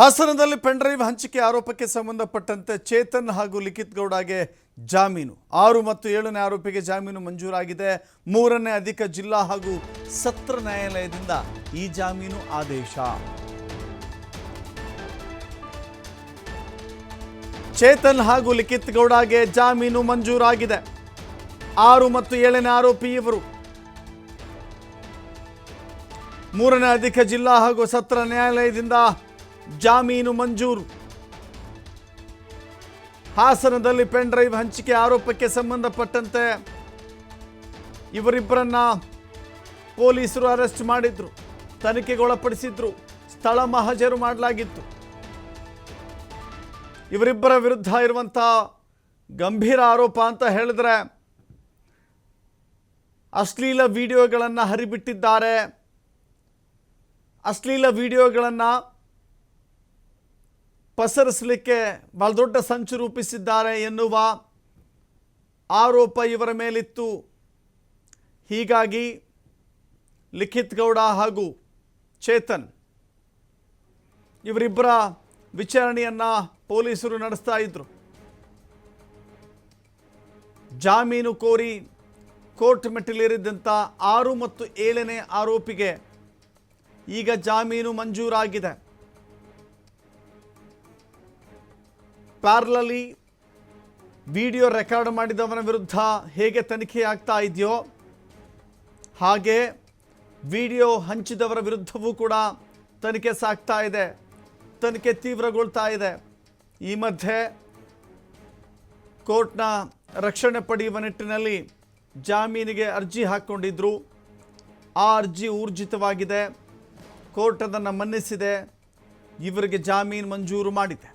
ಹಾಸನದಲ್ಲಿ ಪೆಂಡ್ರೈವ್ ಹಂಚಿಕೆ ಆರೋಪಕ್ಕೆ ಸಂಬಂಧಪಟ್ಟಂತೆ ಚೇತನ್ ಹಾಗೂ ಲಿಖಿತ್ ಗೌಡಗೆ ಜಾಮೀನು. ಆರು ಮತ್ತು ಏಳನೇ ಆರೋಪಿಗೆ ಜಾಮೀನು ಮಂಜೂರಾಗಿದೆ. ಮೂರನೇ ಅಧಿಕ ಜಿಲ್ಲಾ ಹಾಗೂ ಸತ್ರ ನ್ಯಾಯಾಲಯದಿಂದ ಈ ಜಾಮೀನು ಆದೇಶ. ಚೇತನ್ ಹಾಗೂ ಲಿಖಿತ್ ಗೌಡಗೆ ಜಾಮೀನು ಮಂಜೂರಾಗಿದೆ. ಆರು ಮತ್ತು ಏಳನೇ ಆರೋಪಿ ಇವರು. ಮೂರನೇ ಅಧಿಕ ಜಿಲ್ಲಾ ಹಾಗೂ ಸತ್ರ ನ್ಯಾಯಾಲಯದಿಂದ ಜಾಮೀನು ಮಂಜೂರು. ಹಾಸನದಲ್ಲಿ ಪೆನ್ ಡ್ರೈವ್ ಹಂಚಿಕೆ ಆರೋಪಕ್ಕೆ ಸಂಬಂಧಪಟ್ಟಂತೆ ಇವರಿಬ್ಬರನ್ನ ಪೊಲೀಸರು ಅರೆಸ್ಟ್ ಮಾಡಿದ್ರು, ತನಿಖೆಗೊಳಪಡಿಸಿದ್ರು, ಸ್ಥಳ ಮಹಜರು ಮಾಡಲಾಗಿತ್ತು. ಇವರಿಬ್ಬರ ವಿರುದ್ಧ ಇರುವಂಥ ಗಂಭೀರ ಆರೋಪ ಅಂತ ಹೇಳಿದ್ರೆ, ಅಶ್ಲೀಲ ವಿಡಿಯೋಗಳನ್ನು ಹರಿಬಿಟ್ಟಿದ್ದಾರೆ. ಅಶ್ಲೀಲ ವಿಡಿಯೋಗಳನ್ನು ಪಸರಿಸಲಿಕ್ಕೆ ಬಹಳ ದೊಡ್ಡ ಸಂಚು ರೂಪಿಸಿದ್ದಾರೆ ಎನ್ನುವ ಆರೋಪ ಇವರ ಮೇಲಿತ್ತು. ಹೀಗಾಗಿ ಲಿಖಿತ್ ಗೌಡ ಹಾಗೂ ಚೇತನ್ ಇವರಿಬ್ಬರ ವಿಚಾರಣೆಯನ್ನು ಪೊಲೀಸರು ನಡೆಸ್ತಾ ಇದ್ರು. ಜಾಮೀನು ಕೋರಿ ಕೋರ್ಟ್ ಮೆಟ್ಟಿಲೇರಿದ್ದಂಥ ಆರು ಮತ್ತು ಏಳನೇ ಆರೋಪಿಗೆ ಈಗ ಜಾಮೀನು ಮಂಜೂರಾಗಿದೆ. ಪ್ಯಾರ್ಲಲಿ ವಿಡಿಯೋ ರೆಕಾರ್ಡ್ ಮಾಡಿದವನ ವಿರುದ್ಧ ಹೇಗೆ ತನಿಖೆ ಆಗ್ತಾ ಇದೆಯೋ ಹಾಗೆ ವಿಡಿಯೋ ಹಂಚಿದವರ ವಿರುದ್ಧವೂ ಕೂಡ ತನಿಖೆ ಸಾಗ್ತಾ ಇದೆ, ತನಿಖೆ ತೀವ್ರಗೊಳ್ತಾ ಇದೆ. ಈ ಮಧ್ಯೆ ಕೋರ್ಟ್ನ ರಕ್ಷಣೆ ಪಡೆಯುವ ನಿಟ್ಟಿನಲ್ಲಿ ಜಾಮೀನಿಗೆ ಅರ್ಜಿ ಹಾಕ್ಕೊಂಡಿದ್ರು. ಆ ಅರ್ಜಿ ಊರ್ಜಿತವಾಗಿದೆ, ಕೋರ್ಟ್ ಅದನ್ನು ಮನ್ನಿಸಿದೆ, ಇವರಿಗೆ ಜಾಮೀನು ಮಂಜೂರು ಮಾಡಿದೆ.